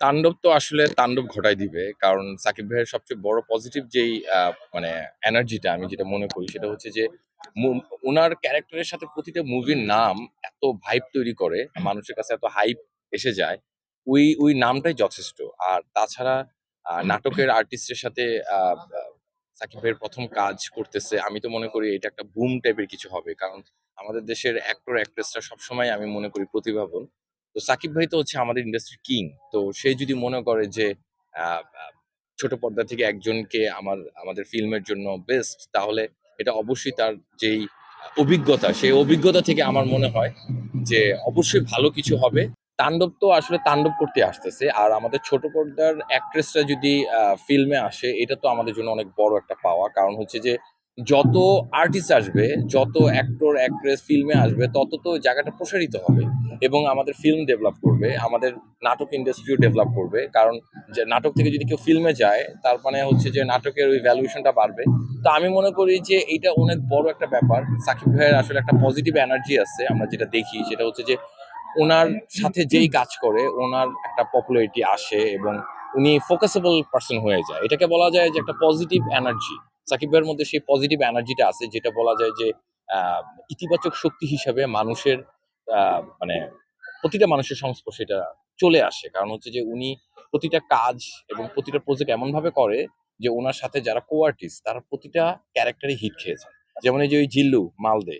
তাণ্ডব তো আসলে তাণ্ডব ঘটাই দিবে। কারণ সাকিব ভাইয়ের সবচেয়ে বড় পজিটিভ যেই মানে এনার্জিটা আমি যেটা মনে করি সেটা হচ্ছে যে ওনার ক্যারেক্টারের সাথে প্রতিটা মুভির নাম এত ভাইব তৈরি করে, মানুষের কাছে এত হাইপ এসে যায়, ওই ওই নামটাই যথেষ্ট। আর তাছাড়া নাটকের আর্টিস্টের সাথে সাকিব ভাইয়ের প্রথম কাজ করতেছে, আমি তো মনে করি এটা একটা বুম টাইপের কিছু হবে। কারণ আমাদের দেশের অ্যাক্টর অ্যাক্ট্রেসরা সবসময় আমি মনে করি প্রতিভাবান। তো সাকিব ভাই তো হচ্ছে আমাদের ইন্ডাস্ট্রি কিং তো সে যদি মনে করে যে ছোট পর্দা থেকে একজনকে আমার, আমাদের ফিল্মের জন্য বেস্ট তাহলে এটা অবশ্যই তার যেই অভিজ্ঞতা, সেই অভিজ্ঞতা থেকে আমার মনে হয় যে অবশ্যই ভালো কিছু হবে। তাণ্ডব তো আসলে তাণ্ডব করতে আসতেছে, আর আমাদের ছোট পর্দার অ্যাক্ট্রেসরা যদি ফিল্মে আসে, এটা তো আমাদের জন্য অনেক বড় একটা পাওয়া। কারণ হচ্ছে যে যত আর্টিস্ট আসবে, যত অ্যাক্টর অ্যাক্ট্রেস ফিল্মে আসবে, তত তো জায়গাটা প্রসারিত হবে। এবং আমাদের ফিল্ম ডেভেলপ করবে, আমাদের নাটক ইন্ডাস্ট্রিও ডেভেলপ করবে। কারণ যে নাটক থেকে যদি কেউ ফিল্মে যায়, তার মানে হচ্ছে যে নাটকের ওই ভ্যালুয়েশনটা বাড়বে। তো আমি মনে করি যে এটা অনেক বড় একটা ব্যাপার। সাকিব ভাইয়ের আসলে একটা পজিটিভ এনার্জি আছে, আমরা যেটা দেখি। সেটা হচ্ছে যে ওনার সাথে যেই কাজ করে, ওনার একটা পপুলারিটি আসে এবং উনি ফোকাসেবল পার্সন হয়ে যায়। এটাকে বলা যায় যে একটা পজিটিভ এনার্জি সাকিব ভাইয়ের মধ্যে সেই পজিটিভ এনার্জিটা আছে, যেটা বলা যায় যে ইতিবাচক শক্তি হিসাবে মানুষের মানে প্রতিটা মানুষের সংস্পর্শে এটা চলে আসে। কারণ হচ্ছে যে উনি প্রতিটা কাজ এবং প্রতিটা প্রজেক্ট এমন ভাবে করে যে ওনার সাথে যারা কো আর্টিস্ট তারা প্রতিটা ক্যারেক্টারে হিট খেয়েছে যেমন এই যে ওই জিল্লু, মালদে,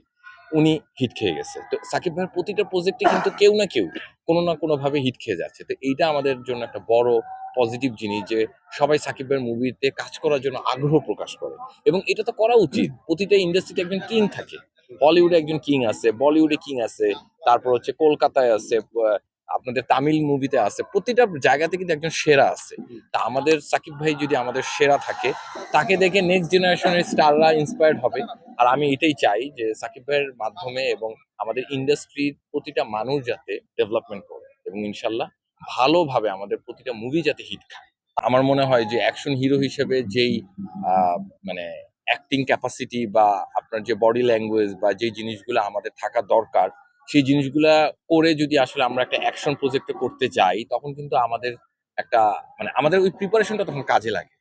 উনি হিট খেয়ে গেছে। তো সাকিব ভাইয়ের প্রতিটা প্রজেক্টে কিন্তু কেউ না কেউ কোনো না কোনো ভাবে হিট খেয়ে যাচ্ছে। তো এইটা আমাদের জন্য একটা বড় পজিটিভ জিনিস যে সবাই সাকিব ভাইয়ের মুভিতে কাজ করার জন্য আগ্রহ প্রকাশ করে। এবং এটা তো করা উচিত। প্রতিটা ইন্ডাস্ট্রিতে একজন কিং থাকে। হলিউডে একজন কিং আছে বলিউডে কিং আছে, তারপর হচ্ছে কলকাতায় আছে আপনাদের তামিল মুভিতে আছে, প্রতিটা জায়গাতে কিন্তু একজন সেরা আছে। তা আমাদের সাকিব ভাই যদি আমাদের সেরা থাকে, তাকে দেখে নেক্সট জেনারেশনের স্টাররা ইন্সপায়ার্ড হবে। আর আমি এটাই চাই যে সাকিবের মাধ্যমে এবং আমাদের ইন্ডাস্ট্রির প্রতিটা মানুষ যাতে ডেভেলপমেন্ট করে এবং ইনশাল্লাহ ভালোভাবে আমাদের প্রতিটা মুভি যাতে হিট খায়। আমার মনে হয় যে অ্যাকশন হিরো হিসেবে যেই মানে অ্যাক্টিং ক্যাপাসিটি বা আপনার যে বডি ল্যাঙ্গুয়েজ বা যে জিনিসগুলো আমাদের থাকা দরকার, সেই জিনিসগুলা করে যদি আসলে আমরা একটা অ্যাকশন প্রজেক্টে করতে যাই, তখন কিন্তু আমাদের একটা মানে আমাদের ওই প্রিপারেশনটা তখন কাজে লাগে।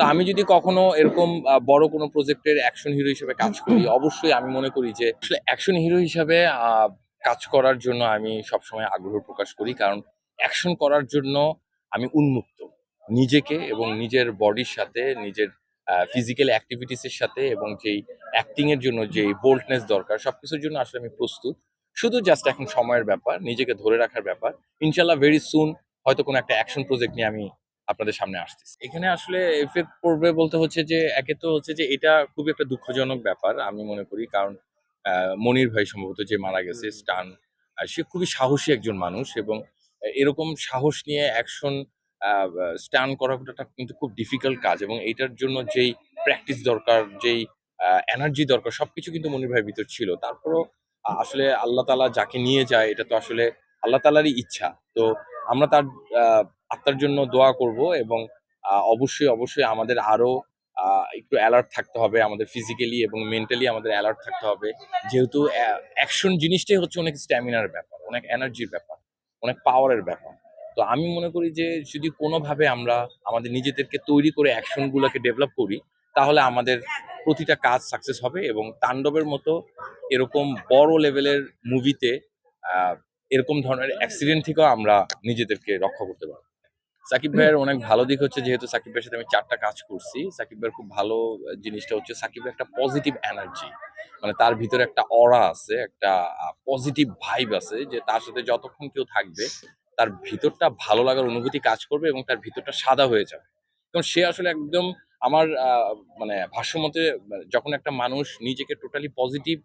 তো আমি যদি কখনো এরকম বড় কোনো প্রজেক্টের অ্যাকশন হিরো হিসেবে কাজ করি, অবশ্যই আমি মনে করি যে অ্যাকশন হিরো হিসাবে কাজ করার জন্য আমি সবসময় আগ্রহ প্রকাশ করি। কারণ অ্যাকশন করার জন্য আমি উন্মুক্ত নিজেকে এবং নিজের বডির সাথে, নিজের ফিজিক্যাল অ্যাক্টিভিটিসের সাথে এবং যেই অ্যাক্টিংয়ের জন্য যেই বোল্ডনেস দরকার সব কিছুর জন্য আসলে আমি প্রস্তুত। শুধু জাস্ট এখন সময়ের ব্যাপার, নিজেকে ধরে রাখার ব্যাপার। ইনশাল্লাহ ভেরি সুন হয়তো কোনো একটা অ্যাকশন প্রজেক্ট নিয়ে আমি আপনাদের সামনে আসতেছি। এখানে আসলে এফেক্ট পড়বে বলতে হচ্ছে যে একে তো হচ্ছে যে এটা খুবই একটা দুঃখজনক ব্যাপার আমি মনে করি। কারণ মনির ভাই সম্ভবত যে মারা গেছে স্টান সে খুবই সাহসী একজন মানুষ এবং এরকম সাহস নিয়ে অ্যাকশন স্টান করাটা কিন্তু খুব ডিফিকাল্ট কাজ এবং এইটার জন্য যেই প্র্যাকটিস দরকার যেই এনার্জি দরকার সবকিছু কিন্তু মনির ভাইয়ের ভিতর ছিল। তারপরও আসলে আল্লাহ তালা যাকে নিয়ে যায় এটা তো আসলে আল্লাহ তালারই ইচ্ছা। তো আমরা তার আহ, আত্মার জন্য দোয়া করব এবং অবশ্যই অবশ্যই আমাদের আরও আহ, একটু অ্যালার্ট থাকতে হবে আমাদের ফিজিক্যালি এবং মেন্টালি আমাদের অ্যালার্ট থাকতে হবে। যেহেতু অ্যাকশন জিনিসটাই হচ্ছে অনেক স্ট্যামিনার ব্যাপার অনেক এনার্জির ব্যাপার অনেক পাওয়ারের ব্যাপার। তো আমি মনে করি যে যদি কোনোভাবে আমরা আমাদের নিজেদেরকে তৈরি করে অ্যাকশনগুলোকে ডেভেলপ করি তাহলে আমাদের প্রতিটা কাজ সাকসেস হবে এবং তাণ্ডবের মতো এরকম বড় লেভেলের মুভিতে এরকম ধরনের অ্যাক্সিডেন্ট থেকেও আমরা নিজেদেরকে রক্ষা করতে পারব। সাকিব ভাইয়ের অনেক ভালো দিক হচ্ছে, যেহেতু সাকিব ভাইয়ের সাথে আমি চারটা কাজ করছি। সাকিব ভাইয়ের খুব ভালো জিনিসটা হচ্ছে সাকিবের একটা পজিটিভ এনার্জি মানে তার ভিতরে একটা অরা আছে, একটা পজিটিভ ভাইব আছে, যে তার সাথে যতক্ষণ কেউ থাকবে, তার ভিতরটা ভালো লাগার অনুভূতি কাজ করবে এবং তার ভিতরটা সাদা হয়ে যাবে। এবং সে আসলে একদম আমার মানে ভাষ্যমতে মানে যখন একটা মানুষ নিজেকে টোটালি পজিটিভ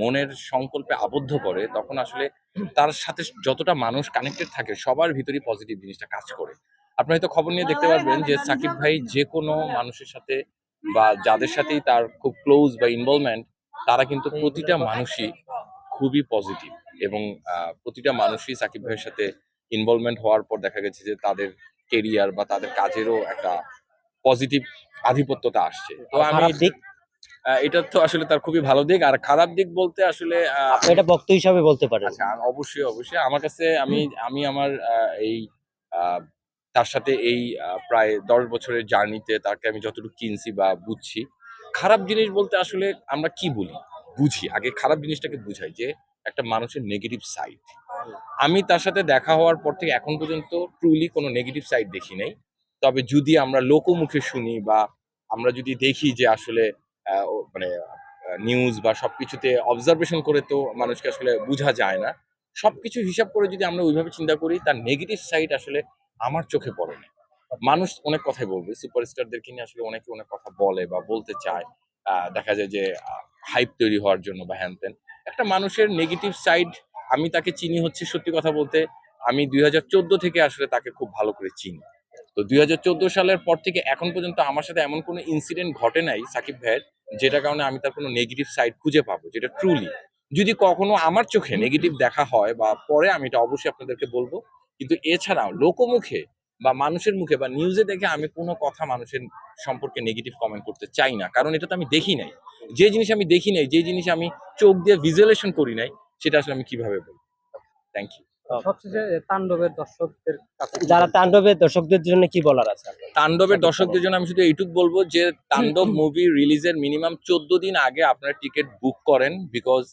মনের সংকল্পে আবদ্ধ করে, তখন আসলে তার সাথে যতটা মানুষ কানেক্টেড থাকে, সবার ভিতরেই পজিটিভ জিনিসটা কাজ করে। আপনি হয়তো খবর নিয়ে দেখতে পারবেন যে সাকিব ভাই যে কোনো মানুষের সাথে বা যাদের সাথেই তার খুব ক্লোজ বা ইনভলভমেন্ট তারা কিন্তু প্রতিটা মানুষই খুবই পজিটিভ এবং প্রতিটা মানুষই সাকিব ভাইয়ের সাথে ইনভলভমেন্ট হওয়ার পর দেখা গেছে যে তাদের কেরিয়ার বা তাদের কাজেরও একটা পজিটিভ আধিপত্যতা আসছে। তো আমি দিক? এটা তো আসলে তার খুবই ভালো দিক। আর খারাপ দিক বলতে আসলে এটা বক্ত হিসাবে বলতে পারেন। আচ্ছা অবশ্যই অবশ্যই। আমার কাছে আমি আমি আমার আহ, এই আহ, তার সাথে এই প্রায় দশ বছরের জার্নিতে তাকে আমি যতটুকু চিনছি বা বুঝছি, খারাপ জিনিস বলতে আসলে আমরা কি বলি? বুঝি। আগে খারাপ জিনিসটাকে বুঝাই যে একটা মানুষের নেগেটিভ সাইড আমি তার সাথে দেখা হওয়ার পর থেকে এখন পর্যন্ত ট্রুলি কোনো নেগেটিভ সাইড দেখি নাই। তবে যদি আমরা লোকমুখে শুনি বা আমরা যদি দেখি যে আসলে মানে নিউজ বা সব কিছুতে অবজারভেশন করে তো মানুষকে আসলে বোঝা যায় না। সব কিছু হিসাব করে যদি আমরা ওইভাবে চিন্তা করি, তার নেগেটিভ সাইড আসলে আমার চোখে পড়েনি। মানুষ অনেক কথাই বলবে সুপারস্টারদেরকে নিয়ে আসলে অনেকে অনেক কথা বলে বা বলতে চায়। দেখা যায় যে হাইপ তৈরি হওয়ার জন্য বা হ্যান একটা মানুষের নেগেটিভ সাইড আমি তাকে চিনি হচ্ছে সত্যি কথা বলতে, আমি দুই হাজার চোদ্দ থেকে আসলে তাকে খুব ভালো করে চিনি। তো দুই হাজার চোদ্দ সালের পর থেকে এখন পর্যন্ত আমার সাথে এমন কোনো ইনসিডেন্ট ঘটে নাই, সাকিব ভাইয়ের যেটা কারণে আমি তার কোনো নেগেটিভ সাইড খুঁজে পাবো, যেটা ট্রুলি যদি কখনো আমার চোখে নেগেটিভ দেখা হয় বা পরে আমি এটা অবশ্যই আপনাদেরকে বলব কিন্তু এছাড়াও লোকমুখে বা মানুষের মুখে বা নিউজে দেখে আমি কোনো কথা মানুষের সম্পর্কে নেগেটিভ কমেন্ট করতে চাই না। কারণ এটা তো আমি দেখি নাই। যে জিনিস আমি দেখি নাই যে জিনিস আমি চোখ দিয়ে ভিজুয়ালেশন করি নাই সেটা আসলে আমি কীভাবে বলব? থ্যাংক ইউ তাণ্ডবের দর্শকদের যারা তাণ্ডবের দর্শকদের জন্য কি বলার আছে? তাণ্ডবের দর্শকদের জন্য আমি শুধু এইটুক বলব যে তাণ্ডব মুভি রিলিজের মিনিমাম চোদ্দ দিন আগে আপনারা টিকিট বুক করেন বিকজ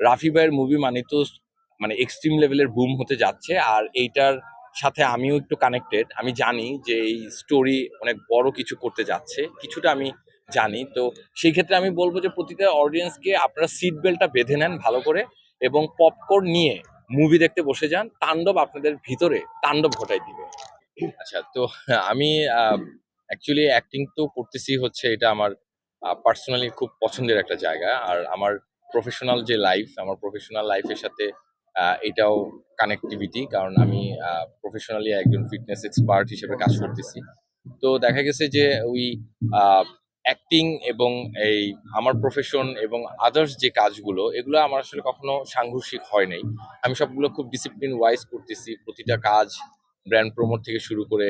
রাফি ভাইয়ের মুভি মানে তো মানে এক্সট্রিম লেভেলের বুম হতে যাচ্ছে আর এইটার সাথে আমিও একটু কানেক্টেড আমি জানি যে এই স্টোরি অনেক বড় কিছু করতে যাচ্ছে, কিছুটা আমি জানি। তো সেই ক্ষেত্রে আমি বলব যে প্রতিটা অডিয়েন্সকে আপনারা সিট বেল্টটা বেঁধে নেন ভালো করে এবং পপকর্ন নিয়ে মুভি দেখতে বসে যান, তাণ্ডব আপনাদের ভিতরে তাণ্ডব ঘটাই দিবে। আচ্ছা তো আমি অ্যাকচুয়ালি অ্যাক্টিং তো করতেছি হচ্ছে এটা আমার পার্সোনালি খুব পছন্দের একটা জায়গা। আর আমার প্রফেশনাল যে লাইফ আমার প্রফেশনাল লাইফের সাথে এটাও কানেক্টিভিটি কারণ আমি প্রফেশনালি একজন ফিটনেস এক্সপার্ট হিসেবে কাজ করতেছি। তো দেখা গেছে যে ওই অ্যাক্টিং এবং এই আমার প্রফেশন এবং আদার্স যে কাজগুলো, এগুলো আমার আসলে কখনো সাংঘর্ষিক হয় নাই। আমি সবগুলো খুব ডিসিপ্লিন ওয়াইজ করতেছি। প্রতিটা কাজ ব্র্যান্ড প্রমোট থেকে শুরু করে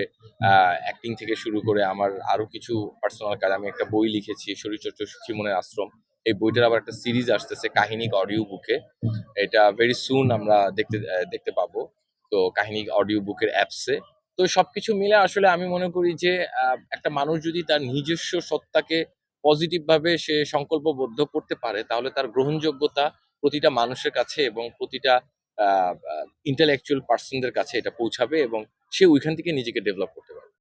অ্যাক্টিং থেকে শুরু করে আমার আরও কিছু পার্সোনাল কাজ, আমি একটা বই লিখেছি, শরীরচর্চা সুখী মনের আশ্রম। এই বইটার আবার একটা সিরিজ আসতেছে, কাহিনী অডিও বুকে এটা ভেরি সুন আমরা দেখতে দেখতে পাবো। তো কাহিনী অডিও বুকের অ্যাপসে তো সবকিছু মিলে আসলে আমি মনে করি যে একটা মানুষ যদি তার নিজস্ব সত্তাকে পজিটিভ ভাবে সে সংকল্পবদ্ধ করতে পারে, তাহলে তার গ্রহণযোগ্যতা প্রতিটা মানুষের কাছে এবং প্রতিটা ইন্টেলেকচুয়াল পার্সনদের কাছে এটা পৌঁছাবে এবং সে ওইখান থেকে নিজেকে ডেভেলপ করতে পারবে।